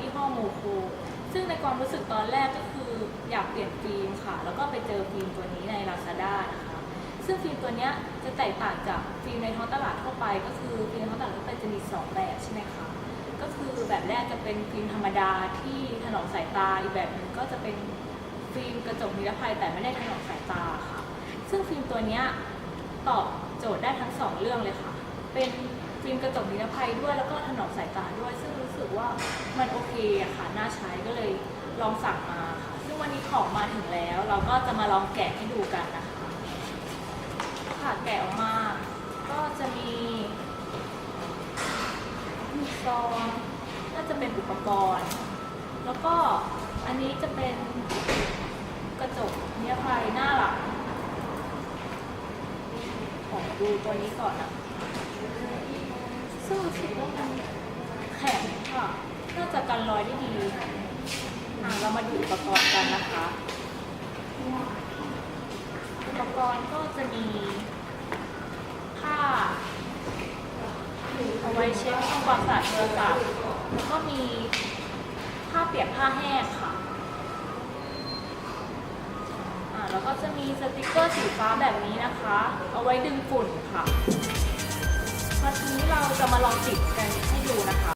ที่ห้อโมโคซึ่งในความรู้สึกตอนแรกก็คืออยากเปลี่ยนฟิล์มค่ะ แล้วก็ไปเจอฟิล์มตัวนี้ใน Lazada นะคะ ซึ่งฟิล์มตัวนี้จะแตกต่างจากฟิล์มในท้องตลาดทั่วไป ก็คือฟิล์มในท้องตลาดทั่วไปจะมี 2 แบบใช่ไหมคะ ก็คือแบบแรกจะเป็นฟิล์มธรรมดาที่ถนอมสายตา อีกแบบหนึ่งก็จะเป็นฟิล์มกระจกนิรภัยแต่ไม่ได้ถนอมสายตาค่ะ ซึ่งฟิล์มตัวนี้ตอบโจทย์ได้ทั้ง 2 เรื่องเลยค่ะ เป็นฟิล์มกระจกนิรภัยด้วยแล้วก็ มันโอเคอะค่ะน่าใช้ก็เลยลองสั่งมาค่ะซึ่งวันนี้ของมาถึงแล้ว เราก็จะมาลองแกะให้ดูกันนะคะค่ะแกะออกมา ก็จะมีมีซองน่าจะเป็นอุปกรณ์ แล้วก็อันนี้จะเป็นกระจกนิรภัยหน้าหลังขอดูตัวนี้ก่อนนะซึ่งรู้สึกว่ามันแข็งค่ะ น่าจะ กันรอยได้ดีอะเรามาดูอุปกรณ์กันนะคะ อุปกรณ์ก็จะมีผ้าเอาไว้เช็ดทำความสะอาดโทรศัพท์แล้วก็มีผ้าเปียกผ้าแห้งค่ะอ่าแล้วก็จะมีสติกเกอร์สีฟ้าแบบนี้นะคะ เอาไว้ดึงฝุ่นค่ะวันนี้เราจะมาลองติดกันให้ดูนะคะ